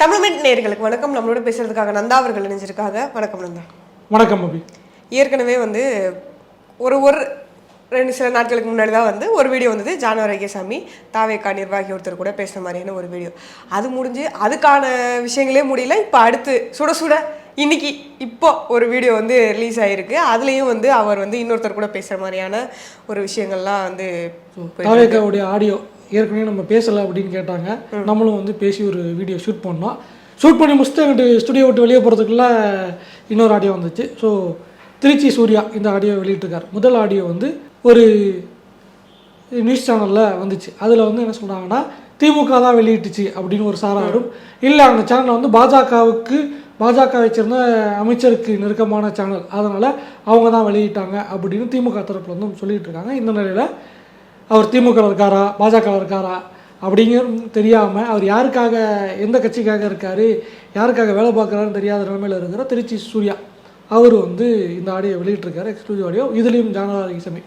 தமிழ்மெட் நேயர்களுக்கு வணக்கம். நம்மளோட பேசுறதுக்காக நந்தா அவர்கள் இணைஞ்சிருக்காங்க. வணக்கம் நந்தா. வணக்கம் அபி. ஏற்கனவே வந்து ஒரு ஒரு ரெண்டு சில நாட்களுக்கு முன்னாடி தான் வந்து ஒரு வீடியோ வந்தது. ஜானவர் ஐயசாமி தாவேக்கா நிர்வாகி ஒருத்தர் கூட பேசுன மாதிரியான ஒரு வீடியோ. அது முடிஞ்சு அதுக்கான விஷயங்களே முடியல. இப்போ அடுத்து சுட சுட இன்னைக்கு இப்போ ஒரு வீடியோ வந்து ரிலீஸ் ஆகிருக்கு அதுலேயும் வந்து அவர் வந்து இன்னொருத்தர் கூட பேசுகிற மாதிரியான ஒரு விஷயங்கள்லாம் வந்து ஆடியோ ஏற்கனவே நம்ம பேசலை அப்படின்னு கேட்டாங்க. நம்மளும் வந்து பேசி ஒரு வீடியோ ஷூட் பண்ணோம். ஷூட் பண்ணி முடிச்சுட்டு அங்கிட்டு ஸ்டுடியோ விட்டு வெளியே போகிறதுக்குள்ள இன்னொரு ஆடியோ வந்துச்சு. ஸோ திருச்சி சூர்யா இந்த ஆடியோ வெளியிட்டிருக்கார். முதல் ஆடியோ வந்து ஒரு நியூஸ் சேனலில் வந்துச்சு. அதில் வந்து என்ன சொல்கிறாங்கன்னா திமுக தான் வெளியிட்டுச்சு அப்படின்னு ஒரு சாராரும் இல்லை அந்த சேனல் வந்து பாஜகவுக்கு பாஜகவை சேர்ந்த அமைச்சருக்கு நெருக்கமான சேனல் அதனால் அவங்க தான் வெளியிட்டாங்க அப்படின்னு திமுக தரப்புல வந்து சொல்லிட்டு இருக்காங்க. இந்த நிலையில் அவர் திமுகவில் இருக்காரா பாஜக இருக்காரா அப்படிங்கிறது தெரியாமல் அவர் யாருக்காக எந்த கட்சிக்காக இருக்கார் யாருக்காக வேலை பார்க்குறாருன்னு தெரியாத நிலைமையில் இருக்கிற திருச்சி சூர்யா. அவர் வந்து இந்த ஆடியோ வெளியிட்டிருக்காரு எக்ஸ்க்ளூசிவ் ஆடியோ. இதுலேயும் ஜானவாரி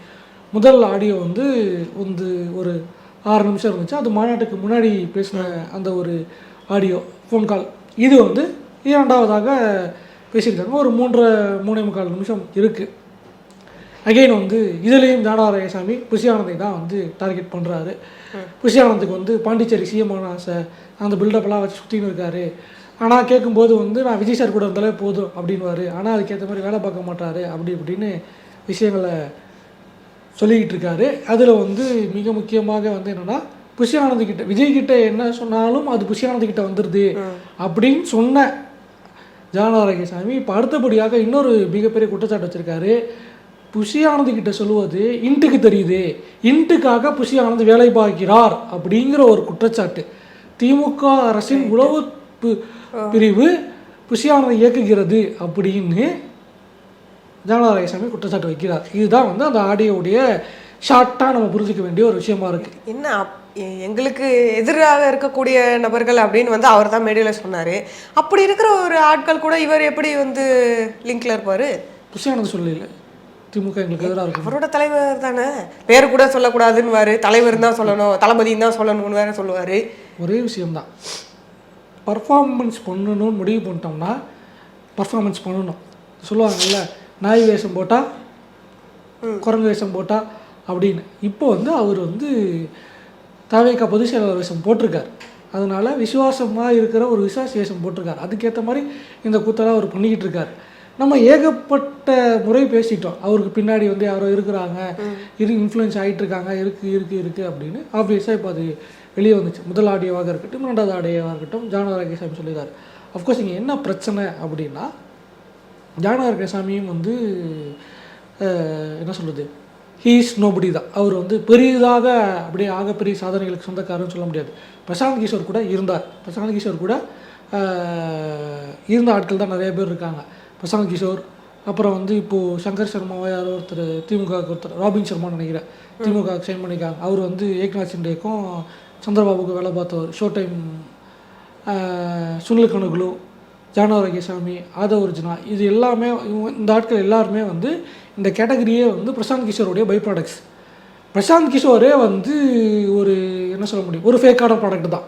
முதல் ஆடியோ வந்து வந்து ஒரு ஆறு நிமிஷம் இருந்துச்சு. அது மாநாட்டுக்கு முன்னாடி பேசின அந்த ஒரு ஆடியோ ஃபோன் கால் இது வந்து இரண்டாவதாக பேசியிருக்காங்க ஒரு மூன்றரை மூணே முக்கால் நிமிஷம் இருக்குது அகைன் வந்து இதுலேயும் ஜானவாரயசாமி புஷியானந்தை தான் வந்து டார்கெட் பண்ணுறாரு புஷியானந்துக்கு வந்து பாண்டிச்சேரி சிஎம் ஆன ஆசை அந்த பில்டப்லாம் வச்சு சுற்றின்னு இருக்காரு. ஆனால் கேட்கும்போது வந்து நான் விஜய் சார் கூட இருந்தாலே போதும் அப்படின்வாரு ஆனால் அதுக்கேற்ற மாதிரி வேலை பார்க்க மாட்டாரு அப்படி இப்படின்னு விஷயங்களை சொல்லிக்கிட்டு இருக்காரு. அதில் வந்து மிக முக்கியமாக வந்து என்னன்னா புஷியானந்த் கிட்ட விஜய் கிட்ட என்ன சொன்னாலும் அது புஷியானந்த் கிட்ட வந்துடுது அப்படின்னு சொன்ன ஜானஆரோக்கியசாமி இப்போ அடுத்தபடியாக இன்னொரு மிகப்பெரிய குற்றச்சாட்டு வச்சிருக்காரு. புஷி ஆனந்த் கிட்ட சொல்லுவது இன்ட்டுக்கு தெரியுது இன்ட்டுக்காக புஷி ஆனந்த் வேலை பார்க்கிறார் அப்படிங்கிற ஒரு குற்றச்சாட்டு. திமுக அரசின் உளவு பிரிவு புஷி ஆனந்தை இயக்குகிறது அப்படின்னு ஜானநாயகசாமி குற்றச்சாட்டு வைக்கிறார். இதுதான் வந்து அந்த ஆடியோவுடைய ஷார்ட்டாக நம்ம புரிஞ்சுக்க வேண்டிய ஒரு விஷயமா இருக்கு. என்ன எங்களுக்கு எதிராக இருக்கக்கூடிய நபர்கள் அப்படின்னு வந்து அவர் தான் மேடையில் சொன்னார். அப்படி இருக்கிற ஒரு ஆட்கள் கூட இவர் எப்படி வந்து லிங்க்ல இருப்பாரு? புஷி ஆனந்த் சொல்லல. திமுக எங்களுக்கு எதிராக இருக்கும். அவரோட தலைவர் தானே? பேர் கூட சொல்லக்கூடாதுன்னு தலைவர் தான் சொல்லணும் தளபதின்னு தான் சொல்லணும்னு வேற சொல்லுவார். ஒரே விஷயம்தான் பர்ஃபார்மன்ஸ் பண்ணணும்னு முடிவு பண்ணிட்டோம்னா பர்ஃபார்மன்ஸ் பண்ணணும். சொல்லுவாங்கல்ல நாய் வேஷம் போட்டால் குரங்கு வேஷம் போட்டால் அப்படின்னு. இப்போ வந்து அவர் வந்து தாவேக்கா பொதுச் செயலாளர் வேஷம் போட்டிருக்கார். அதனால விசுவாசமாக இருக்கிற ஒரு விசுவாச வேஷம் போட்டிருக்கார். அதுக்கேற்ற மாதிரி இந்த கூத்தெல்லாம் அவர் பண்ணிக்கிட்டு இருக்கார். நம்ம ஏகப்பட்ட முறை பேசிட்டோம். அவருக்கு பின்னாடி வந்து யாரோ இருக்கிறாங்க இரு இன்ஃப்ளூயன்ஸ் ஆகிட்டு இருக்காங்க இருக்கு இருக்கு இருக்கு அப்படின்னு ஆப்வியஸாக இப்போ அது வெளியே வந்துச்சு. முதல் ஆடியோவாக இருக்கட்டும் இரண்டாவது ஆடியோவாக இருக்கட்டும் ஜானவராகேசாமி சொல்லியிருக்காரு. அஃப்கோர்ஸ் இங்கே என்ன பிரச்சனை அப்படின்னா ஜானவராகேசாமியும் வந்து என்ன சொல்கிறது ஹீஸ் நோபடி தான். அவர் வந்து பெரிதாக அப்படியே ஆகப்பெரிய சாதனைகளுக்கு சொந்தக்காரன்னு சொல்ல முடியாது. பிரசாந்த் கிஷோர் கூட இருந்தார். பிரசாந்த் கிஷோர் கூட இருந்த ஆட்கள் தான் நிறைய பேர் இருக்காங்க. பிரசாந்த் கிஷோர் அப்புறம் வந்து இப்போது சங்கர் சர்மாவா யாரோ ஒருத்தர் திமுக க்கு ஒருத்தர் ராபின் சர்மான்னு நினைக்கிறேன். திமுக சைன் பண்ணியிருக்காங்க. அவர் வந்து ஏக்நாத் சிண்டேக்கும் சந்திரபாபுக்கும் வேலை பார்த்தவர். ஷோ டைம் சுனில் கணுகுலு ஜானவரகேசாமி ஆதவ அர்ஜுனா இது எல்லாமே இந்த ஆட்கள் எல்லாருமே வந்து இந்த கேட்டகரியே வந்து பிரசாந்த் கிஷோருடைய பை ப்ராடக்ட்ஸ் பிரசாந்த் கிஷோரே வந்து ஒரு என்ன சொல்ல முடியும்? ஒரு ஃபேக்கான ப்ராடக்ட் தான்.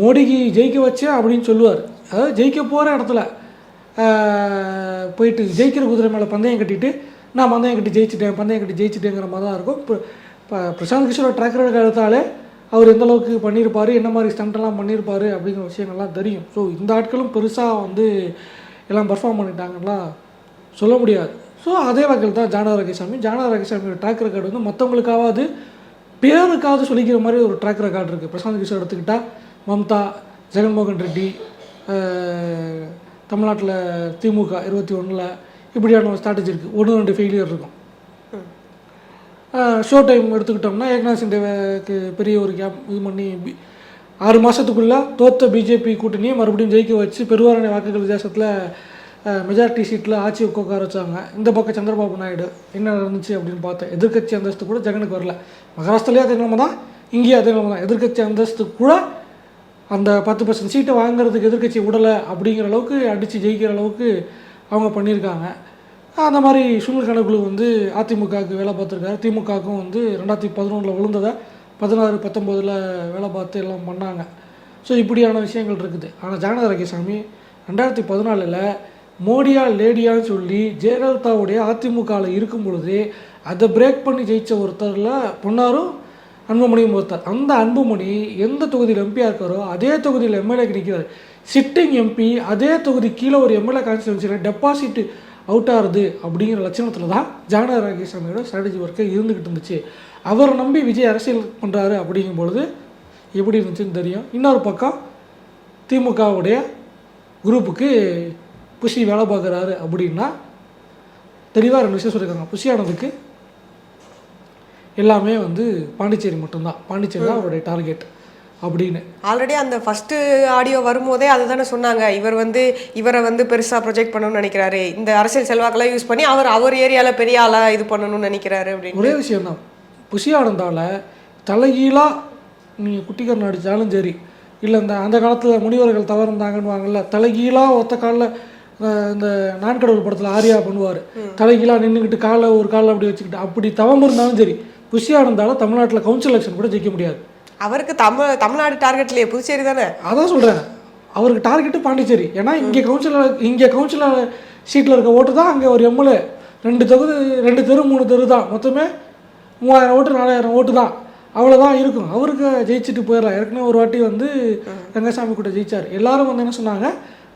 மோடிக்கு ஜெயிக்க வச்சேன் அப்படின்னு சொல்லுவார். அதாவது ஜெயிக்க போகிற இடத்துல போயிட்டு ஜெயிக்கிற குதிரை மேலே பந்தயம் கட்டிட்டு நான் பந்தயம் கட்டி ஜெயிச்சிட்டேன் பந்தயம் கட்டி ஜெயிச்சிட்டேங்கிற மாதிரி தான் இருக்கும். இப்போ இப்போ பிரசாந்த் கிஷோரோட ட்ராக் ரெக்கார்டு எடுத்தாலே அவர் எந்த அளவுக்கு பண்ணியிருப்பார் என்ன மாதிரி ஸ்டண்ட்லாம் பண்ணியிருப்பார் அப்படிங்கிற விஷயங்கள்லாம் தெரியும். ஸோ இந்த ஆட்களும் பெருசாக வந்து எல்லாம் பர்ஃபார்ம் பண்ணிட்டாங்கலாம் சொல்ல முடியாது. ஸோ அதே வகையில் தான் ஜானா ரகசாமி ஜானா ரகசாமியோட ட்ராக் ரெக்கார்டு வந்து மற்றவங்களுக்காவது பேருக்காவது சொல்லிக்கிற மாதிரி ஒரு ட்ராக் ரெக்கார்டு இருக்குது பிரசாந்த் கிஷோர் எடுத்துக்கிட்டால் மம்தா ஜெகன்மோகன் ரெட்டி தமிழ்நாட்டில் திமுக இருபத்தி ஒன்றில் இப்படியான ஒரு ஸ்ட்ராட்டஜி இருக்குது ஒன்று ரெண்டு ஃபெயிலியர் இருக்கும். ஷோ டைம் எடுத்துக்கிட்டோம்னா ஏக்நாத் சிண்டேவுக்கு பெரிய ஒரு கேப் இது பண்ணி ஆறு மாதத்துக்குள்ளே தோத்த பிஜேபி கூட்டணியை மறுபடியும் ஜெயிக்க வச்சு பெருவாரணை வாக்குகள் வித்தியாசத்தில் மெஜாரிட்டி சீட்டில் ஆட்சி உட்கார வச்சாங்க இந்த பக்கம் சந்திரபாபு நாயுடு. என்ன நடந்துச்சு அப்படின்னு பார்த்தேன். எதிர்க்கட்சி அந்தஸ்து கூட ஜெகனுக்கு வரல. மகாராஷ்டிராலேயே அதே நிலைமை தான் இங்கேயும் அதே நிலைமை தான் எதிர்க்கட்சி அந்தஸ்து கூட அந்த பத்து பர்சன்ட் சீட்டை வாங்குறதுக்கு எதிர்க்கட்சி விடலை அப்படிங்கிற அளவுக்கு அடித்து ஜெயிக்கிற அளவுக்கு அவங்க பண்ணியிருக்காங்க. அந்த மாதிரி சுனில் கணக்குழு வந்து அதிமுகவுக்கு வேலை பார்த்துருக்காரு. திமுகவுக்கும் வந்து ரெண்டாயிரத்தி பதினொன்றில் விழுந்ததை பதினாறு பத்தொம்போதில் வேலை பார்த்து எல்லாம் பண்ணாங்க. ஸோ இப்படியான விஷயங்கள் இருக்குது. ஆனால் ஜானக ரெண்டாயிரத்தி பதினாலில் மோடியா லேடியான்னு சொல்லி ஜெயலலிதாவுடைய அதிமுகவில் இருக்கும் பொழுது அதை பிரேக் பண்ணி ஜெயிச்ச ஒருத்தரில் பொன்னாரும் அன்புமணியும் ஒருத்தர். அந்த அன்புமணி எந்த தொகுதியில் எம்பியாக இருக்காரோ அதே தொகுதியில் எம்எல்ஏக்கு நிற்கிறார். சிட்டிங் எம்பி அதே தொகுதி கீழே ஒரு எம்எல்ஏ கான்ஸ்டியூன்சியில் டெபாசிட் அவுட் ஆகுது அப்படிங்கிற லட்சணத்தில் தான் ஜானகர் ராகேசாமியோட ஸ்ட்ராட்டஜி ஒர்க்கை இருந்துக்கிட்டு இருந்துச்சு. அவரை நம்பி விஜய் அரசியல் பண்ணுறாரு அப்படிங்கும் பொழுது எப்படி இருந்துச்சுன்னு தெரியும். இன்னொரு பக்கம் திமுகவுடைய குரூப்புக்கு புஷி வேலை பார்க்குறாரு அப்படின்னா தெளிவாக ரெண்டு விஷயம் சொல்லியிருக்காங்க. புஷியானதுக்கு எல்லாமே வந்து பாண்டிச்சேரி மட்டும்தான். பாண்டிச்சேரி தான் அவருடைய டார்கெட் அப்படின்னு. ஆல்ரெடி அந்த ஃபர்ஸ்ட் ஆடியோ வரும்போதே அதுதானே சொன்னாங்க. இவர் வந்து இவரை வந்து பெருசா ப்ரொஜெக்ட் பண்ணணும்னு நினைக்கிறாரு. இந்த அரசியல் செல்வாக்கெல்லாம் யூஸ் பண்ணி அவர் அவர் ஏரியால பெரிய ஆளா இது பண்ணணும்னு நினைக்கிறாரு அப்படின்னு. ஒரே விஷயம்தான். புஷி ஆனந்தால தலைகீழாக நீங்கள் குட்டிக்கரணம் அடித்தாலும் சரி இல்லை இந்த அந்த காலத்தில் முனிவர்கள் தவறுந்தாங்கன்னு வாங்கல தலைகீழாக ஒத்த காலில் இந்த நான்கடவுள் படத்தில் ஆரியா பண்ணுவார். தலைகீழாக நின்றுக்கிட்டு காலை ஒரு காலில் அப்படி வச்சுக்கிட்டு அப்படி தவம் இருந்தாலும் சரி புஷி ஆனந்தால தமிழ்நாட்டில் கவுன்சில் எலெக்ஷன் கூட ஜெயிக்க முடியாது. அவருக்கு தமிழ் தமிழ்நாடு டார்கெட்லயே புதுச்சேரி தானே? அதான் சொல்கிறேன் அவருக்கு டார்கெட்டு பாண்டிச்சேரி. ஏன்னா இங்கே கவுன்சிலர் இங்கே கவுன்சிலர் சீட்டில் இருக்க ஓட்டு தான் அங்கே ஒரு எம்எல்ஏ. ரெண்டு தொகுதி ரெண்டு தெரு மூணு தெரு தான். மொத்தமே மூவாயிரம் ஓட்டு நாலாயிரம் ஓட்டு தான். அவ்வளோதான் இருக்கும். அவருக்கு ஜெயிச்சுட்டு போயிடலாம். ஏற்கனவே ஒரு வாட்டி வந்து ரங்கசாமி கூட ஜெயிச்சார். எல்லாரும் வந்து என்ன சொன்னாங்க?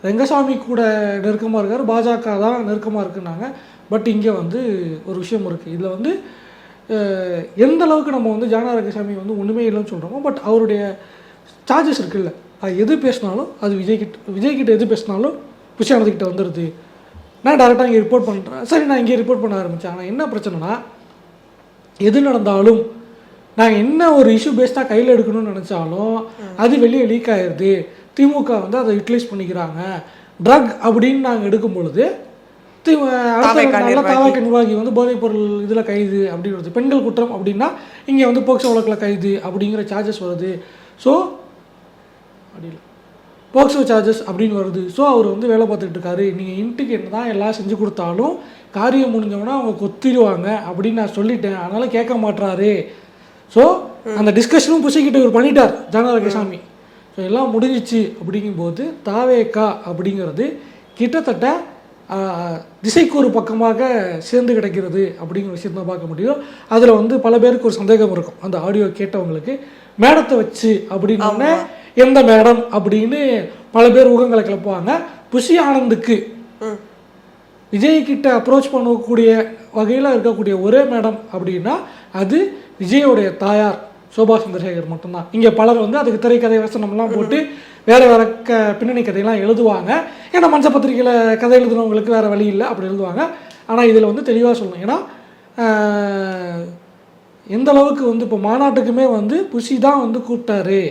ரங்கசாமி கூட நெருக்கமாக இருக்கார். பாஜக தான் நெருக்கமாக இருக்குன்னாங்க. பட் இங்கே வந்து ஒரு விஷயம் இருக்குது இதில் வந்து எந்த அளவுக்கு நம்ம வந்து ஜானா ரங்கசாமி வந்து ஒன்றுமே இல்லைன்னு சொல்கிறோமோ பட் அவருடைய சார்ஜஸ் இருக்குல்ல. அது எது பேசினாலும் அது விஜய் கிட்ட விஜய் கிட்ட எது பேசினாலும் புஷானது கிட்ட வந்துடுது நான் டேரெக்டாக இங்கே ரிப்போர்ட் பண்ணுறேன் சரி நான் இங்கே ரிப்போர்ட் பண்ண ஆரம்பித்தேன் ஆனால் என்ன பிரச்சனைனா எது நடந்தாலும் நாங்கள் என்ன ஒரு இஷ்யூ பேஸ்டாக கையில் எடுக்கணும்னு நினச்சாலும் அது வெளியே லீக் ஆயிடுது திமுக வந்து அதை யூட்டிலைஸ் பண்ணிக்கிறாங்க. ட்ரக் அப்படின்னு நாங்கள் எடுக்கும் பொழுது தாவேக்கா நிர்வாகி. வந்து போதைப் பொருள் இதில் கைது அப்படின்றது பெண்கள் குற்றம் அப்படின்னா இங்கே வந்து போக்சோ வழக்கில் கைது அப்படிங்கிற சார்ஜஸ் வருது. ஸோ அப்படி போக்சோ சார்ஜஸ் அப்படின்னு வருது. ஸோ அவர் வந்து வேலை பார்த்துட்டு இருக்காரு. நீங்கள் இன்ட்டுக்கு என்ன தான் எல்லாம் செஞ்சு கொடுத்தாலும் காரியம் முடிஞ்சவொன்னே அவங்க கொத்திடுவாங்க அப்படின்னு நான் சொல்லிட்டேன். அதனால கேட்க மாட்றாரு. ஸோ அந்த டிஸ்கஷனும் புசிக்கிட்டு இவர் பண்ணிட்டார் ஜானரகசாமி ஸோ எல்லாம் முடிஞ்சிச்சு அப்படிங்கும்போது தாவேக்கா அப்படிங்கிறது கிட்டத்தட்ட திசைக்கு ஒரு பக்கமாக சேர்ந்து கிடைக்கிறது அப்படிங்கிற விஷயத்தை தான் பார்க்க முடியும். அதில் வந்து பல பேருக்கு ஒரு சந்தேகம் இருக்கும். அந்த ஆடியோ கேட்டவங்களுக்கு மேடத்தை வச்சு அப்படின்னோடனே எந்த மேடம்? அப்படின்னு பல பேர் ஊகங்களை கிளப்புவாங்க. புஷி ஆனந்துக்கு. விஜய் கிட்ட அப்ரோச் பண்ணக்கூடிய வகையில் இருக்கக்கூடிய ஒரே மேடம் அப்படின்னா அது விஜயோடைய தாயார். சோபா சந்திரசேகர் மட்டும்தான். இங்கே பலர் வந்து அதுக்கு திரைக்கதை வசனம்லாம் போட்டு வேற வேற க பின்னணி கதையெல்லாம் எழுதுவாங்க. ஏன்னா மஞ்ச பத்திரிக்கையில் கதை எழுதுனவங்களுக்கு வேற வழி இல்லை அப்படி எழுதுவாங்க. ஆனால் இதில் வந்து தெளிவாக சொல்லணும். ஏன்னா எந்த அளவுக்கு வந்து இப்போ மாநாட்டுக்குமே வந்து புஷி தான் வந்து கூப்பிட்டாரு.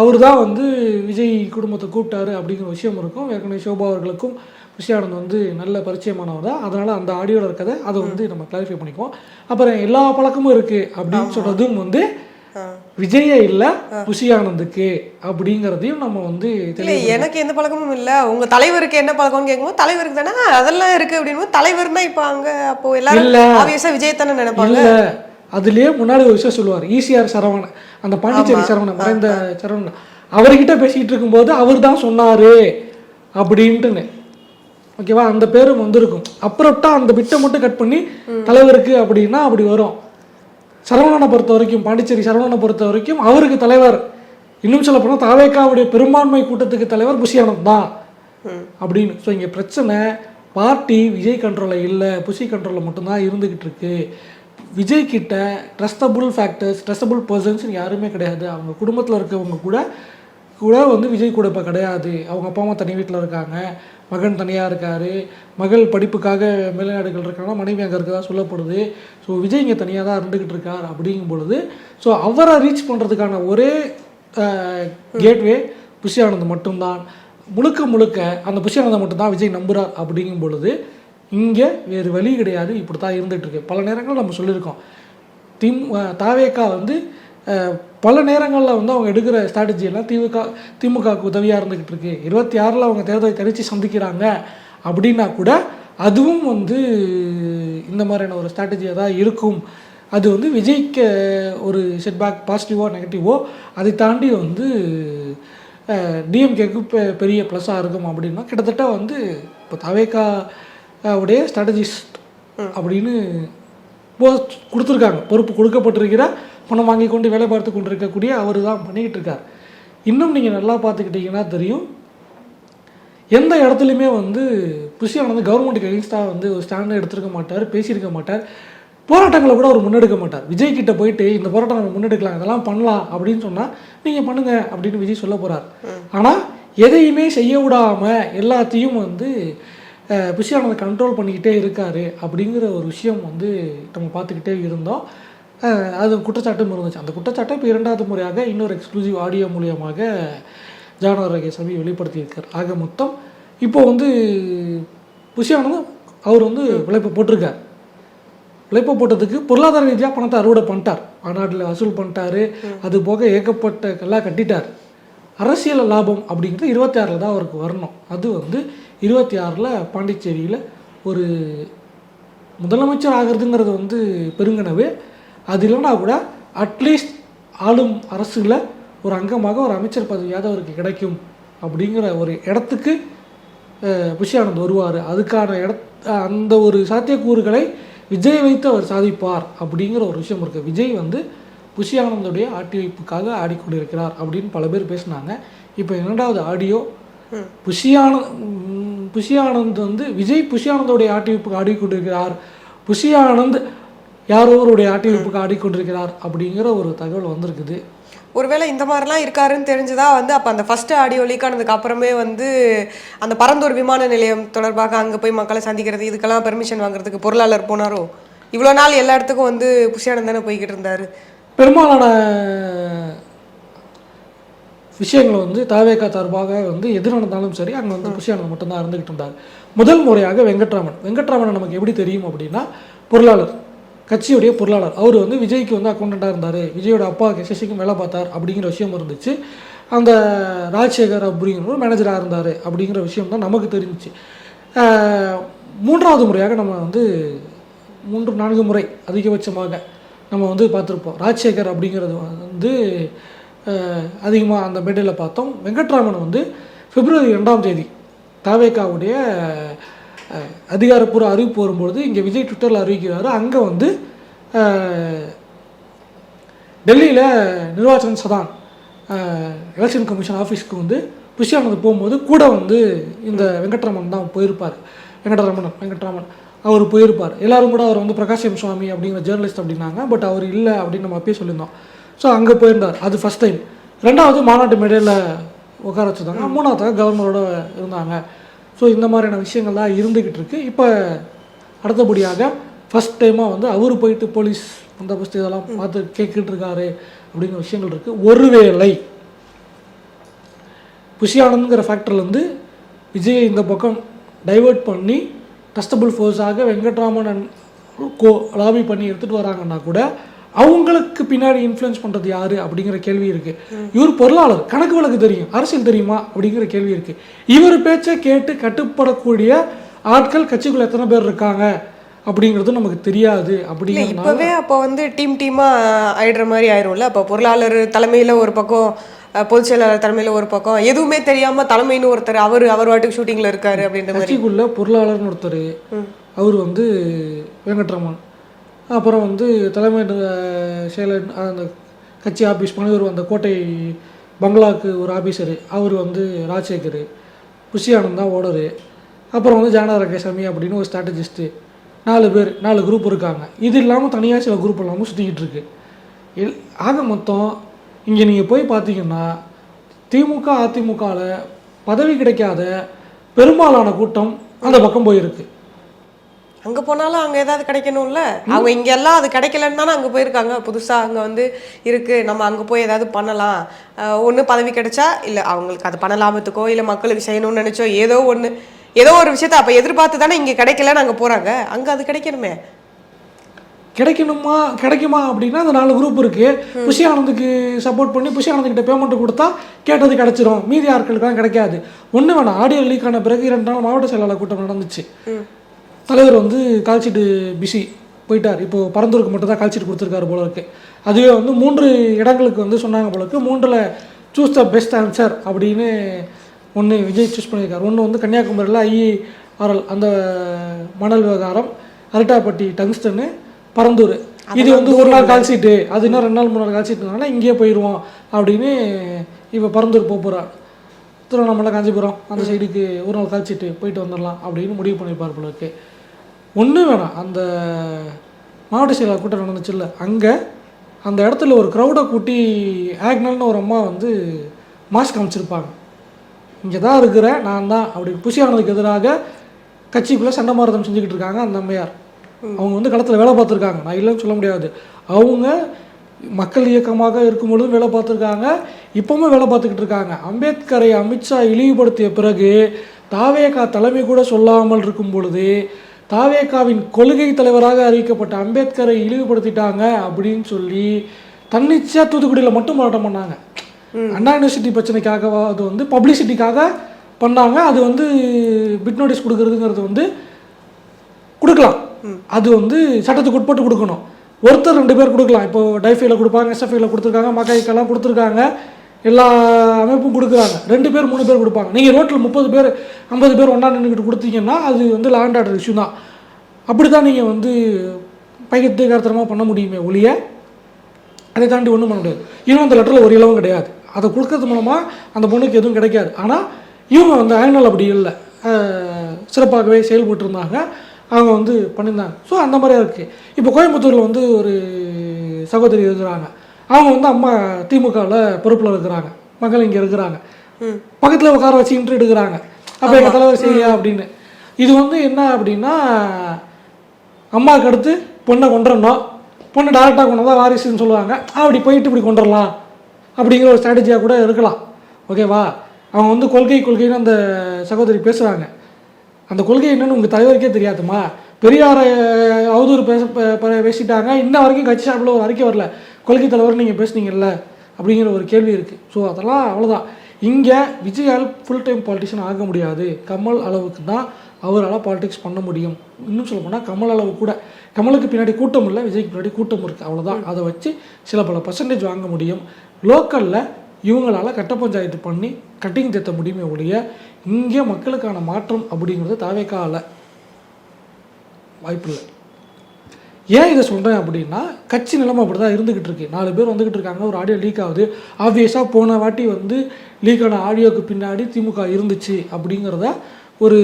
அவர் தான் வந்து விஜய் குடும்பத்தை கூப்பிட்டாரு அப்படிங்கிற விஷயம் இருக்கும். ஏற்கனவே சோபா அவர்களுக்கும் புஷி ஆனந்த் வந்து நல்ல பரிச்சயமானவர் தான். அதனால் அந்த ஆடியோவில் இருக்கதை அதை வந்து நம்ம கிளாரிஃபை பண்ணிக்குவோம். அப்புறம் எல்லா பழக்கமும் இருக்குது அப்படின்னு சொல்கிறதும் வந்து விஜயே இல்லை புஷி ஆனந்துக்கு அப்படிங்கிறதையும் நம்ம வந்து எனக்கு எந்த பழக்கமும் இல்ல. உங்க தலைவருக்கு என்ன பழக்கம்னு கேட்கும்போது தலைவருக்கு தானே "ஆ, அதெல்லாம் இருக்கு அப்படின்னு தலைவர்னா இப்ப அங்க அப்போ எல்லாரும். ஆப்வியஸா விஜய் தானே நினைப்பாங்க. அதுலயே முன்னாடி ஒரு விஷயம் சொல்லுவார். ஈசிஆர் சரவணன் அந்த பாண்டிச்சேரி சரவணன் மறைந்த சரவணன் அவர்கிட்ட பேசிட்டு இருக்கும்போது அவர் தான் சொன்னாரு அப்படின்ட்டுன்னு. ஓகேவா? அந்த பேரும் வந்திருக்கும். அப்புறம்ட்டா அந்த பிட்டை மட்டும் கட் பண்ணி தலைவருக்கு அப்படின்னா அப்படி வரும். சரவணனை பொறுத்த வரைக்கும் பாண்டிச்சேரி சரவணனை பொறுத்த வரைக்கும் அவருக்கு தலைவர் இன்னும் சொல்ல போனால் தாவேக்காவுடைய பெரும்பான்மை கூட்டத்துக்கு தலைவர் புஷியானந்த் தான். அப்படின்னு. ஸோ இங்கே பிரச்சனை பார்ட்டி விஜய் கண்ட்ரோலில் இல்லை புஷி கண்ட்ரோலில் மட்டும்தான் இருந்துக்கிட்டு இருக்கு. விஜய் கிட்ட ட்ரஸ்டபுள் ஃபேக்டர்ஸ் ட்ரஸ்டபுள் பர்சன்ஸ் யாருமே கிடையாது. அவங்க குடும்பத்தில் இருக்கவங்க கூட கூட வந்து விஜய் கூட இப்போ கிடையாது. அவங்க அப்பா அம்மா தனி வீட்டில் இருக்காங்க. மகன் தனியாக இருக்கார். மகள் படிப்புக்காக வெளிநாடுகள் இருக்காங்க மனைவி அங்கே இருக்கிறதா சொல்லப்படுது. ஸோ விஜய் இங்கே தனியாக தான் இருந்துக்கிட்டு இருக்கார் அப்படிங்கும் பொழுது ஸோ அவரை ரீச் பண்ணுறதுக்கான ஒரே கேட்வே புஷி ஆனந்த் மட்டும்தான். முழுக்க முழுக்க அந்த புஷி ஆனந்த் மட்டும்தான் விஜய் நம்புகிறார் அப்படிங்கும் பொழுது இங்கே வேறு வழி கிடையாது. இப்படி தான் இருந்துகிட்ருக்கு பல நேரங்கள் நம்ம சொல்லியிருக்கோம். திம் தாவேக்கா வந்து பல நேரங்களில் வந்து அவங்க எடுக்கிற ஸ்ட்ராட்டஜி எல்லாம் திமுக திமுகவுக்கு உதவியாக இருந்துக்கிட்டு இருக்கு. இருபத்தி ஆறில் அவங்க தேர்தலை தெரிச்சு சந்திக்கிறாங்க அப்படின்னா கூட அதுவும் வந்து இந்த மாதிரியான ஒரு ஸ்ட்ராட்டஜியாக தான் இருக்கும். அது வந்து விஜய்க்கு ஒரு செட்பேக் பாசிட்டிவோ நெகட்டிவோ அதை தாண்டி வந்து டிஎம்கேக்கு பெரிய ப்ளஸ்ஸாக இருக்கும் அப்படின்னா கிட்டத்தட்ட வந்து இப்போ தவேக்கா உடைய ஸ்ட்ராட்டஜிஸ்ட் அப்படின்னு போஸ்ட் கொடுத்துருக்காங்க. பொறுப்பு கொடுக்கப்பட்டிருக்கிற பணம் வாங்கி கொண்டு வேலை பார்த்து கொண்டு இருக்கக்கூடிய அவர் தான் பண்ணிக்கிட்டு இருக்கார். இன்னும் நீங்கள் நல்லா பார்த்துக்கிட்டிங்கன்னா தெரியும். எந்த இடத்துலையுமே வந்து புஷியான் வந்து கவர்மெண்ட்டுக்கு எகென்ஸ்டாக வந்து ஒரு ஸ்டாண்ட் எடுத்திருக்க மாட்டார் பேசியிருக்க மாட்டார். போராட்டங்களை கூட அவர் முன்னெடுக்க மாட்டார். விஜய் கிட்ட போயிட்டு இந்த போராட்டம் நம்ம முன்னெடுக்கலாம் இதெல்லாம் பண்ணலாம் அப்படின்னு சொன்னால் நீங்கள் பண்ணுங்க அப்படின்னு விஜய் சொல்ல போகிறார் ஆனால் எதையுமே செய்ய விடாமல் எல்லாத்தையும் வந்து புஷியானதை கண்ட்ரோல் பண்ணிக்கிட்டே இருக்காரு அப்படிங்கிற ஒரு விஷயம் வந்து நம்ம பார்த்துக்கிட்டே இருந்தோம். அது குற்றச்சாட்டும் இருந்துச்சு. அந்த குற்றச்சாட்டை இப்போ இரண்டாவது முறையாக இன்னொரு எக்ஸ்க்ளூசிவ் ஆடியோ மூலியமாக ஜானவர் ரகேசாமி வெளிப்படுத்தியிருக்கார். ஆக மொத்தம் இப்போ வந்து புஷியானதும் அவர் வந்து விளைப்பு போட்டிருக்கார். விளைப்பு போட்டதுக்கு பொருளாதார ரீதியாக பணத்தை அறுவடை பண்ணிட்டார். மாநாட்டில் வசூல் பண்ணிட்டாரு. அது போக ஏகப்பட்ட எல்லாம் கட்டிட்டார். அரசியல் லாபம் அப்படிங்கிறது இருபத்தி ஆறில் தான் அவருக்கு வரணும். அது வந்து இருபத்தி ஆறில் பாண்டிச்சேரியில் ஒரு முதலமைச்சர் ஆகிறதுங்கிறது வந்து பெருங்கனவு அது இல்லைனா கூட அட்லீஸ்ட் ஆளும் அரசுல ஒரு அங்கமாக ஒரு அமைச்சர் பதவியாவது அவருக்கு கிடைக்கும் அப்படிங்கிற ஒரு இடத்துக்கு அஹ், புஷி ஆனந்த் வருவார். அதுக்கான இட அந்த ஒரு சாத்தியக்கூறுகளை விஜய் வைத்து அவர் சாதிப்பார் அப்படிங்கிற ஒரு விஷயம் இருக்குது விஜய் வந்து புஷி ஆனந்துடைய ஆட்டி வைப்புக்காக ஆடிக்கொண்டிருக்கிறார் அப்படின்னு பல பேர் பேசினாங்க. இப்போ இரண்டாவது ஆடியோ புஷியானந்த் புஷியானந்த் வந்து விஜய் புஷியானந்தோடைய ஆட்டிவிப்புக்கு ஆடிக்கொண்டிருக்கிறார். புஷியானந்த் யாரோருடைய ஆட்டிவிப்புக்கு ஆடிக்கொண்டிருக்கிறார் அப்படிங்கிற ஒரு தகவல் வந்திருக்குது. ஒருவேளை இந்த மாதிரிலாம் இருக்காருன்னு தெரிஞ்சுதா? வந்து அப்போ அந்த ஃபர்ஸ்ட் ஆடியோ லீக் ஆனதுக்கு அப்புறமே வந்து அந்த பரந்தூர் விமான நிலையம் தொடர்பாக அங்கே போய் மக்களை சந்திக்கிறது இதுக்கெல்லாம் பெர்மிஷன் வாங்குறதுக்கு பொருளாளர் போனாரோ? இவ்வளோ நாள் எல்லா இடத்துக்கும் வந்து புஷியானந்த் தானே போய்கிட்டு இருந்தாரு. பெரும்பாலான விஷயங்கள் வந்து தாவேக்கா சார்பாக வந்து எது நடந்தாலும் சரி அங்கே வந்து புஷியானந்த் மட்டும்தான் இருந்துகிட்டு இருந்தார். முதல் முறையாக வெங்கட்ராமன். வெங்கட்ராமன் நமக்கு எப்படி தெரியும் அப்படின்னா பொருளாளர். கட்சியுடைய பொருளாளர். அவர் வந்து விஜய்க்கு வந்து அக்கௌண்டண்ட்டாக இருந்தார். விஜயோட அப்பா சசிக்கும் வேலை பார்த்தார் அப்படிங்கிற விஷயம் இருந்துச்சு. அந்த ராஜசேகர் அப்படிங்கிற மேனேஜராக இருந்தார் அப்படிங்கிற விஷயம் தான் நமக்கு தெரிஞ்சிச்சு. மூன்றாவது முறையாக நம்ம வந்து மூன்று நான்கு முறை அதிகபட்சமாக நம்ம வந்து பார்த்துருப்போம். ராஜசேகர் அப்படிங்கிறது வந்து அதிகமாக அந்த மேடையில் பார்த்தோம். வெங்கட்ராமன் வந்து பிப்ரவரி ரெண்டாம் தேதி தாவேக்காவுடைய அதிகாரப்பூர்வ அறிவிப்பு வரும்பொழுது இங்கே விஜய் ட்விட்டரில் அறிவிக்கிறாரு. அங்கே வந்து டெல்லியில் நிர்வாச்சன் சதான் எலெக்ஷன் கமிஷன் ஆஃபீஸ்க்கு வந்து புஷியானந்த் போகும்போது கூட வந்து இந்த வெங்கட்ராமன் தான் போயிருப்பார். வெங்கட்ராமன் வெங்கட்ராமன் அவர் போயிருப்பார். எல்லாரும் கூட அவர் வந்து பிரகாஷம் சுவாமி அப்படிங்கிற ஜேர்னலிஸ்ட் அப்படின்னாங்க. பட் அவர் இல்லை அப்படின்னு நம்ம அப்பயே சொல்லியிருந்தோம். ஸோ அங்கே போயிருந்தார். அது ஃபஸ்ட் டைம் ரெண்டாவது மாநாட்டு மேடையில் உட்கார வச்சுருந்தாங்க. மூணாவதாக கவர்னரோட இருந்தாங்க. ஸோ இந்த மாதிரியான விஷயங்கள் தான் இருந்துக்கிட்டு இருக்கு. இப்போ அடுத்தபடியாக ஃபஸ்ட் டைமாக வந்து அவர் போயிட்டு போலீஸ் அந்த ஃபஸ்ட் இதெல்லாம் பார்த்து கேட்டுட்டு இருக்காரு அப்படிங்கிற விஷயங்கள் இருக்குது ஒருவேளை புஷி ஆனந்த்ங்கிற ஃபேக்டர்லேருந்து விஜயை இந்த பக்கம் டைவர்ட் பண்ணி டஸ்டபிள் ஃபோர்ஸாக வெங்கட்ராமன் கோ லாபி பண்ணி எடுத்துகிட்டு வராங்கன்னா கூட அவங்களுக்கு பின்னாடி இன்ஃப்ளூயன்ஸ் பண்ணுறது யாரு அப்படிங்கிற கேள்வி இருக்குது இவர் பொருளாளர் கணக்கு வழக்கு தெரியும் அரசியல் தெரியுமா அப்படிங்கிற கேள்வி இருக்குது இவர் பேச்சை கேட்டு கட்டுப்படக்கூடிய ஆட்கள் கட்சிக்குள்ள எத்தனை பேர் இருக்காங்க அப்படிங்கிறது நமக்கு தெரியாது அப்படிங்கிறதுனால இப்போவே அப்போ வந்து டீம் டீமாக ஆயிடுற மாதிரி ஆயிரும்ல. அப்போ பொருளாளர் தலைமையில் ஒரு பக்கம் பொதுச் செயலாளர் தலைமையில் ஒரு பக்கம் எதுவுமே தெரியாமல் தலைமைன்னு ஒருத்தர் அவர் அவர் வாட்டுக்கு ஷூட்டிங்கில் இருக்காரு அப்படின்ற மாதிரி. கட்சிக்குள்ள பொருளாளர்னு ஒருத்தர் அவர் வந்து வெங்கட்ராமன். அப்புறம் வந்து தலைமை செயலர் அந்த கட்சி ஆஃபீஸ் மனிதர் அந்த கோட்டை பங்களாக்கு ஒரு ஆஃபீஸரு அவர் வந்து ராஜசேகர். புஷி ஓடர் ஓடரு அப்புறம் வந்து ஜானாரகேசாமி அப்படின்னு ஒரு ஸ்ட்ராட்டஜிஸ்ட்டு நாலு பேர் நாலு குரூப் இருக்காங்க. இது இல்லாமல் தனியாக சில குரூப் இல்லாமல் சுற்றிக்கிட்டு இருக்கு. எல் ஆக மொத்தம் இங்கே நீங்கள் போய் பார்த்தீங்கன்னா திமுக அதிமுகவில் பதவி கிடைக்காத பெரும்பாலான கூட்டம் அந்த பக்கம் போயிருக்கு. அங்க போனாலும் அங்க ஏதாவது கிடைக்கணும்ல? அவங்க இங்க எல்லாம் அது கிடைக்கலன்னு தானே அங்க போயிருக்காங்க. புதுசா அங்க வந்து இருக்கு. நம்ம அங்க போய் ஏதாவது பண்ணலாம். ஒண்ணு பதவி கிடைச்சா இல்ல அவங்களுக்கு அது பண லாபத்துக்கோ இல்ல மக்களுக்கு செய்யணும்னு நினைச்சோ ஏதோ ஒண்ணு ஏதோ ஒரு விஷயத்த அப்ப எதிர்பார்த்து தானே இங்க கிடைக்கலன்னு அங்க போறாங்க. அங்க அது கிடைக்கணுமே. கிடைக்கணுமா? கிடைக்குமா அப்படின்னா அந்த நாலு குரூப் இருக்கு. புஷி ஆனந்துக்கு சப்போர்ட் பண்ணி புஷி ஆனந்த் கிட்ட பேமெண்ட் கொடுத்தா கேட்டது கிடைச்சிரும். மீதி ஆட்களுக்கெல்லாம் கிடைக்காது. ஒன்று வேணாம். ஆடியோ லீக் ஆன பிறகு இரண்டு நாள் மாவட்ட செயலாளர் கூட்டம் நடந்துச்சு. தலைவர் வந்து கால்ஷீட்டு பிஸி போயிட்டார். இப்போ பரந்தூருக்கு மட்டும் தான் கால்ஷீட் கொடுத்துருக்காரு போல இருக்கு. அதுவே வந்து மூன்று இடங்களுக்கு வந்து சொன்னாங்க போல இருக்கு. மூன்றில் சூஸ் த பெஸ்ட் ஆன்சர் அப்படின்னு ஒன்று விஜய் சூஸ் பண்ணியிருக்காரு. ஒன்று வந்து கன்னியாகுமரியில் ஐஇஆர்எல் அந்த மணல் விவகாரம் அரட்டாப்பட்டி டங்ஸ்டனு பரந்தூர். இது வந்து ஒரு நாள் கால் சீட்டு அது இன்னும் ரெண்டு நாள் மூணு நாள் கால் சீட்டுனால இங்கேயே போயிடுவோம் அப்படின்னு இப்போ பரந்தூர் போக போகிறார் திருவண்ணாமலை காஞ்சிபுரம் அந்த சைடுக்கு ஒரு நாள் கால் சீட்டு போயிட்டு வந்துடலாம் அப்படின்னு முடிவு பண்ணியிருப்பார் போல இருக்கு. ஒன்றும் வேணாம். அந்த மாவட்ட செயலாளர் கூட்டம் நடந்துச்சுல்ல அங்கே அந்த இடத்துல ஒரு க்ரௌடை கூட்டி ஆக்னல்னு ஒரு அம்மா வந்து மாஸ்க் காமிச்சிருப்பாங்க. இங்கே தான் இருக்கிறேன் நான் தான் அப்படி புஷியானதுக்கு எதிராக கட்சிக்குள்ளே சண்டை மாரதம் செஞ்சுக்கிட்டு இருக்காங்க அந்த அம்மையார். அவங்க வந்து களத்தில் வேலை பார்த்துருக்காங்க. நான் இல்லைன்னு சொல்ல முடியாது. அவங்க மக்கள் இயக்கமாக இருக்கும்பொழுதும் வேலை பார்த்துருக்காங்க. இப்போவுமே வேலை பார்த்துக்கிட்டு இருக்காங்க. அம்பேத்கரை அமித்ஷா இழிவுபடுத்திய பிறகு தாவேகா தலைமை கூட சொல்லாமல் இருக்கும் பொழுது தாவேகாவின் கொள்கை தலைவராக அறிவிக்கப்பட்ட அம்பேத்கரை இழிவுபடுத்திட்டாங்க அப்படின்னு சொல்லி தன்னிச்சையாக தூத்துக்குடியில் மட்டும் போராட்டம் பண்ணாங்க. அண்ணா யூனிவர்சிட்டி பிரச்சனைக்காக அது வந்து பப்ளிசிட்டிக்காக பண்ணாங்க. அது வந்து பிட் நோட்டீஸ் கொடுக்கறதுங்கிறது வந்து கொடுக்கலாம். அது வந்து சட்டத்துக்கு உட்பட்டு கொடுக்கணும். ஒருத்தர் ரெண்டு பேர் கொடுக்கலாம். இப்போ டைஃபைல கொடுப்பாங்க எஸ்எஃப்ஐல கொடுத்துருக்காங்க மக்காய்க்கெல்லாம் கொடுத்துருக்காங்க. எல்லா அமைப்பும் கொடுக்குறாங்க. ரெண்டு பேர் மூணு பேர் கொடுப்பாங்க. நீங்கள் ரோட்டில் முப்பது பேர் ஐம்பது பேர் ஒன்றா நின்றுக்கிட்டு கொடுத்தீங்கன்னா அது வந்து லேண்ட் ஆர்டர் இஷ்யூ தான். அப்படி தான் நீங்கள் வந்து பைக்கத்துக்காரத்தனமாக பண்ண முடியுமே ஒழிய அதை தாண்டி ஒன்றும் பண்ண முடியாது. இன்னும் அந்த லெட்டரில் ஒரு இலவும் கிடையாது. அதை கொடுக்கறது மூலமாக அந்த பொண்ணுக்கு எதுவும் கிடைக்காது. ஆனால் இவங்க வந்து அயனால் அப்படி இல்லை. சிறப்பாகவே செயல்பட்டு இருந்தாங்க அவங்க வந்து பண்ணியிருந்தாங்க. ஸோ அந்த மாதிரியா இருக்குது இப்போ கோயம்புத்தூரில் வந்து ஒரு சகோதரி இருக்கிறாங்க அவங்க வந்து அம்மா திமுகவில் பொறுப்பில் இருக்கிறாங்க. மகள் இங்கே இருக்கிறாங்க. பக்கத்தில் உட்கார வச்சு இன்ட்ரு எடுக்கிறாங்க. அப்போ எங்கள் தலைவர் செய்யலையா அப்படின்னு. இது வந்து என்ன அப்படின்னா அம்மாவுக்கு அடுத்து பொண்ணை கொண்டுறணும். பொண்ணு டேரெக்டாக கொண்டு வந்தால் வாரிசுன்னு சொல்லுவாங்க. அப்படி போயிட்டு இப்படி கொண்டுடலாம் அப்படிங்கிற ஒரு ஸ்ட்ராட்டஜியாக கூட இருக்கலாம். ஓகேவா அவங்க வந்து கொள்கை கொள்கைன்னு அந்த சகோதரி பேசுகிறாங்க அந்த கொள்கை என்னன்னு உங்கள் தலைவருக்கே தெரியாதுமா? பெரியாரை அவதூறு பேச பேசிட்டாங்க. இன்ன வரைக்கும் கட்சி சார்பில் ஒரு அறிக்கை வரல. கொள்கை தலைவர் நீங்கள் பேசுனீங்கல்ல அப்படிங்கிற ஒரு கேள்வி இருக்குது ஸோ அதெல்லாம் அவ்வளோதான் இங்கே விஜயால் ஃபுல் டைம் பாலிட்டிஷியன் ஆக முடியாது. கமல் அளவுக்கு தான் அவரால் பாலிடிக்ஸ் பண்ண முடியும். இன்னும் சொல்ல போனால் கமல் அளவு கூட. கமலுக்கு பின்னாடி கூட்டம் இல்லை விஜய்க்கு பின்னாடி கூட்டம் இருக்குது அவ்வளோதான் அதை வச்சு சில பல பர்சன்டேஜ் வாங்க முடியும். லோக்கலில் இவங்களால் கட்ட பஞ்சாயத்து பண்ணி கட்டிங் தேத்த முடியுமே ஒழிய இங்கே மக்களுக்கான மாற்றம் அப்படிங்கிறது தாவேக்கால. வாய்ப்பில்லை. ஏன் இதை சொல்கிறேன் அப்படின்னா கட்சி நிலைமை அப்படி தான் இருந்துக்கிட்டு இருக்கு. நாலு பேர் வந்துக்கிட்டு இருக்காங்க ஒரு ஆடியோ லீக் ஆகுது. ஆப்வியஸாக போன வாட்டி வந்து லீக்கான ஆடியோக்கு பின்னாடி திமுக இருந்துச்சு அப்படிங்கிறத ஒரு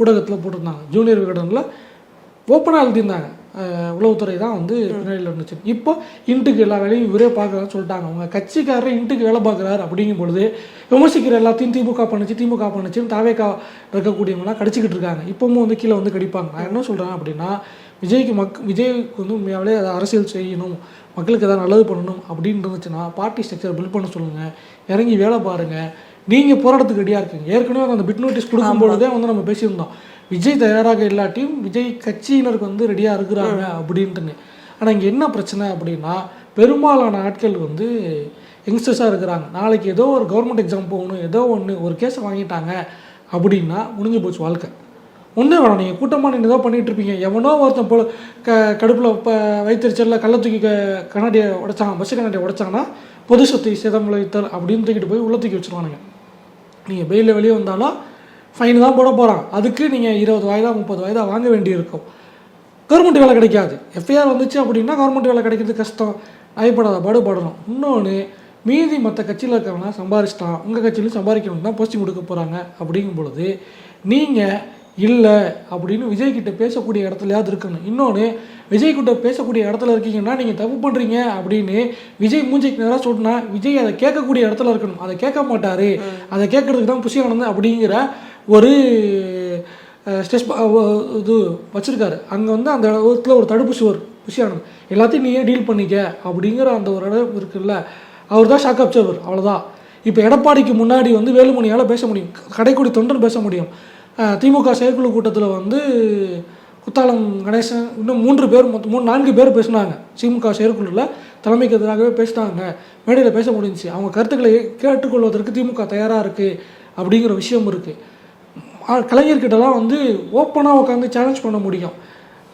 ஊடகத்தில் போட்டிருந்தாங்க. ஜூனியர் விகடனில் ஓப்பனாக எழுதியிருந்தாங்க. உளவுத்துறை தான் வந்து பின்னாடியில் இருந்துச்சு. இப்போ இன்ட்டுக்கு எல்லா வேலையும் இவரே பார்க்குறான்னு சொல்லிட்டாங்க. அவங்க கட்சிக்காரர் இன்ட்டுக்கு வேலை பார்க்குறாரு அப்படிங்கும் பொழுது விமர்சிக்கிற எல்லாத்தையும் திமுக பண்ணுச்சு திமுக பண்ணுச்சுன்னு தாவேக்கா இருக்கக்கூடியவங்களாம் கடிச்சிக்கிட்டு இருக்காங்க. இப்பவும் வந்து கீழே வந்து கடிப்பாங்க. நான் என்ன சொல்கிறேன் அப்படின்னா விஜய்க்கு மக் விஜய்க்கு வந்து உண்மையாகவே அதை அரசியல் செய்யணும் மக்களுக்கு எதாவது நல்லது பண்ணணும் அப்படின்னு இருந்துச்சுன்னா பார்ட்டி ஸ்ட்ரக்சர் பில்ட் பண்ண சொல்லுங்கள் இறங்கி வேலை பாருங்கள் நீங்கள் போராட்டத்துக்கு ரெடியாக இருக்கீங்க. ஏற்கனவே அந்த பிட் நோட்டீஸ் கொடுக்கும்பொழுதே வந்து நம்ம பேசியிருந்தோம். விஜய் தயாராக இல்லாட்டியும் விஜய் கட்சியினருக்கு வந்து ரெடியாக இருக்கிறாங்க அப்படின்ட்டுன்னு. ஆனால் இங்கே என்ன பிரச்சனை அப்படின்னா பெரும்பாலான ஆட்கள் வந்து யங்ஸ்டர்ஸாக இருக்கிறாங்க. நாளைக்கு ஏதோ ஒரு கவர்மெண்ட் எக்ஸாம் போகணும் ஏதோ ஒன்று ஒரு கேஸை வாங்கிட்டாங்க அப்படின்னா முடிஞ்சு போச்சு வாழ்க்கை. ஒன்றே வேணாம். நீங்கள் கூட்டமாக நீங்கள் தான் பண்ணிகிட்டு இருப்பீங்க. எவனோ ஒருத்தன் போல் க கடுப்பில் இப்போ வைத்தறிச்சலில் கள்ள தூக்கி க கண்ணாடியை உடைச்சாங்க பஸ் கண்ணாடியை உடைச்சாங்கன்னா பொது சொத்து சேதம் விளைவித்தல் அப்படின்னு தூக்கிட்டு போய் உள்ள தூக்கி வச்சுருவானுங்க. நீங்கள் வெயிலில் வெளியே வந்தாலும் ஃபைன் தான் போட போகிறான் அதுக்கு நீங்கள் இருபது வாய்தா முப்பது வாய்தா வாங்க வேண்டியிருக்கும். கவர்மெண்ட் வேலை கிடைக்காது. எஃப்ஐஆர் வந்துச்சு அப்படின்னா கவர்மெண்ட் வேலை கிடைக்கிறது கஷ்டம். பயப்படாத பாடுபடணும் இன்னொன்று மீதி மற்ற கட்சியில் இருக்கவங்க சம்பாரிச்சிட்டான். உங்கள் கட்சியிலும் சம்பாதிக்கணும் தான் போஸ்டிங் கொடுக்க போகிறாங்க அப்படிங்கும் பொழுது நீங்கள் இல்லை அப்படின்னு விஜய்கிட்ட பேசக்கூடிய இடத்துலயாவது இருக்கணும். இன்னொன்று விஜய்கிட்ட பேசக்கூடிய இடத்துல இருக்கீங்கன்னா நீங்கள் தப்பு பண்ணுறீங்க அப்படின்னு விஜய் மூஞ்சிக்கு நேராக சொன்னா விஜய் அதை கேட்கக்கூடிய இடத்துல இருக்கணும். அதை கேட்க மாட்டார். அதை கேட்கறதுக்கு தான் புஷி ஆனந்த் அப்படிங்கிற ஒரு ஸ்டெஸ் இது வச்சுருக்காரு. அங்கே வந்து அந்த இடத்துல ஒரு தடுப்பு சுவர் புஷி ஆனந்த் எல்லாத்தையும் நீயே டீல் பண்ணிக்க அப்படிங்கிற அந்த ஒரு இடம் இருக்குல்ல. அவர் தான் ஷாக் அப்சர்வர் அவ்வளோதான் இப்போ எடப்பாடிக்கு முன்னாடி வந்து வேலுமணியால் பேச முடியும். கடைக்குடி தொண்டன் பேச முடியும். திமுக செயற்குழு கூட்டத்தில் வந்து குத்தாலம் கணேசன் இன்னும் மூன்று பேர் மொத்தம் மூணு நான்கு பேர் பேசினாங்க. திமுக செயற்குழுவில் தலைமைக்கு எதிராகவே பேசினாங்க. மேடையில் பேச முடிஞ்சுச்சு. அவங்க கருத்துக்களை கேட்டுக்கொள்வதற்கு திமுக தயாராக இருக்குது அப்படிங்கிற விஷயம் இருக்குது கலைஞர்கிட்டலாம் வந்து ஓப்பனாக உட்காந்து சேலஞ்ச் பண்ண முடியும்.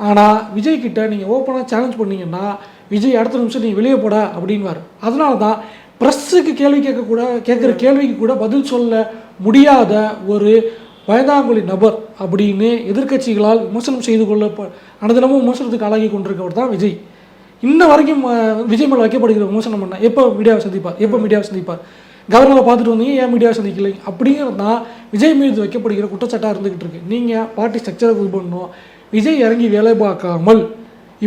ஆனால் விஜய் கிட்ட நீங்கள் ஓப்பனாக சேலஞ்ச் பண்ணீங்கன்னா விஜய் அடுத்த நிமிஷம் நீங்கள் வெளியே போட அப்படின்வார் அதனால தான் ப்ரெஸ்ஸுக்கு கேள்வி கேட்கக்கூட கேட்குற கேள்விக்கு கூட பதில் சொல்ல முடியாத ஒரு வயதாங்குழி நபர் அப்படின்னு எதிர்க்கட்சிகளால் விமர்சனம் செய்து கொள்ள அனுதினமும் விமர்சனத்துக்கு ஆளாகி கொண்டிருக்கவர் தான் விஜய். இன்ன வரைக்கும் விஜய் மேலே வைக்கப்படுகிற விமர்சனம் பண்ண எப்போ மீடியாவை சந்திப்பார்? எப்போ மீடியாவை சந்திப்பார்? கவர்னரை பார்த்துட்டு வந்தீங்க ஏன் மீடியாவை சந்திக்கலை? அப்படிங்கிறது தான் விஜய் மீது வைக்கப்படுகிற குற்றச்சாட்டாக இருந்துகிட்டு இருக்கு. நீங்கள் பார்ட்டி ஸ்ட்ரக்சரை இது பண்ணணும். விஜய் இறங்கி வேலை பார்க்காமல்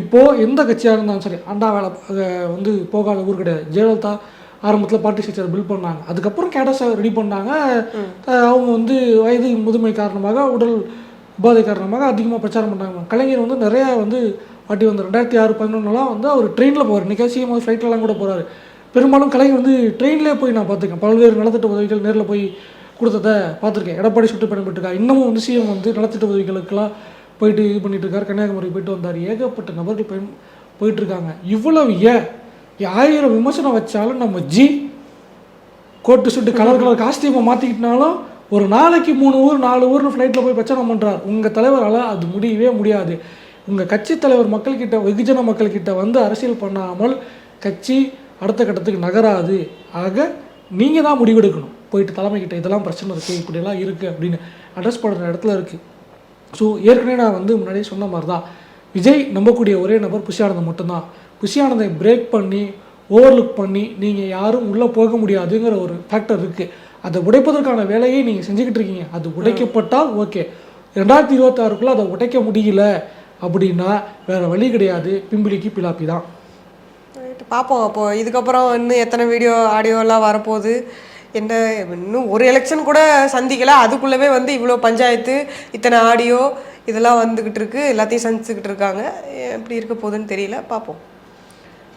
இப்போது எந்த கட்சியாக இருந்தாலும் சரி அண்டா வேலை வந்து போகாத ஊர் கிடையாது. ஜெயலலிதா ஆரம்பத்தில் பார்ட்டி ஸ்ட்ரக்சர் பில்ட் பண்ணாங்க. அதுக்கப்புறம் கேடஸை ரெடி பண்ணாங்க. அவங்க வந்து வயது முதுமை காரணமாக உடல் உபாதை காரணமாக அதிகமாக பிரச்சாரம் பண்ணாங்க கலைஞர் வந்து நிறையா வந்து வாட்டி வந்து ரெண்டாயிரத்தி ஆறு பதினொன்றுலாம் வந்து அவர் ட்ரெயினில் இன்றைக்கி சிஎம் வந்து ஃப்ளைட்லலாம் கூட போகிறாரு பெரும்பாலும் கலைஞர் வந்து ட்ரெயின்லேயே போய் நான் பார்த்துருக்கேன். பல்வேறு நலத்திட்ட உதவிகள் நேரில் போய் கொடுத்ததை பார்த்துருக்கேன். எடப்பாடி சுட்டு பயன்பட்டுருக்கா இன்னமும் வந்து சிஎம் வந்து நலத்திட்ட உதவிகளுக்கெல்லாம் போயிட்டு இது பண்ணிட்டு இருக்காரு. கன்னியாகுமரி போயிட்டு வந்தார். ஏகப்பட்ட நபர்கள் பயன் போயிட்டு இருக்காங்க. இவ்வளவு ஏன்? ஆயிரம் விமர்சனம் வச்சாலும் நம்ம ஜி கோட்டு சுட்டு கலர் கலர் காஸ்டியூமை மாற்றிக்கிட்டனாலும் ஒரு நாளைக்கு மூணு ஊர் நாலு ஊர்னு ஃப்ளைட்டில் போய் பிரச்சனை பண்ணுறார் உங்கள் தலைவரால் அது முடியவே முடியாது. உங்கள் கட்சி தலைவர் மக்கள்கிட்ட வெகுஜன மக்கள்கிட்ட வந்து அரசியல் பண்ணாமல் கட்சி அடுத்த கட்டத்துக்கு நகராது. ஆக நீங்கள் தான் முடிவெடுக்கணும். போயிட்டு தலைமைக்கிட்ட இதெல்லாம் பிரச்சனை இருக்குது இப்படியெல்லாம் இருக்குது அப்படின்னு அட்ரஸ் பண்ணுற இடத்துல இருக்குது ஸோ ஏற்கனவே நான் வந்து முன்னாடியே சொன்ன மாதிரி தான் விஜய் நம்பக்கூடிய ஒரே நபர் புஷியானந்தம் மட்டும்தான். புஷியானந்தை பிரேக் பண்ணி ஓவர்லுக் பண்ணி நீங்கள் யாரும் உள்ளே போக முடியாதுங்கிற ஒரு ஃபேக்டர் இருக்குது அதை உடைப்பதற்கான வேலையை நீங்கள் செஞ்சுக்கிட்டு இருக்கீங்க. அது உடைக்கப்பட்டால் ஓகே ரெண்டாயிரத்தி இருபத்தாறுக்குள்ளே அதை உடைக்க முடியல அப்படின்னா வேற வழி கிடையாது. பிம்பிளிக்கு பிலாப்பி தான். பார்ப்போம் அப்போ இதுக்கப்புறம் இன்னும் எத்தனை வீடியோ ஆடியோலாம் வரப்போகுது? என்ன இன்னும் ஒரு எலெக்ஷன் கூட சந்திக்கல. அதுக்குள்ளவே வந்து இவ்வளோ பஞ்சாயத்து இத்தனை ஆடியோ இதெல்லாம் வந்துக்கிட்டு இருக்கு. எல்லாத்தையும் சந்திச்சுக்கிட்டு இருக்காங்க. எப்படி இருக்க போகுதுன்னு தெரியல. பார்ப்போம்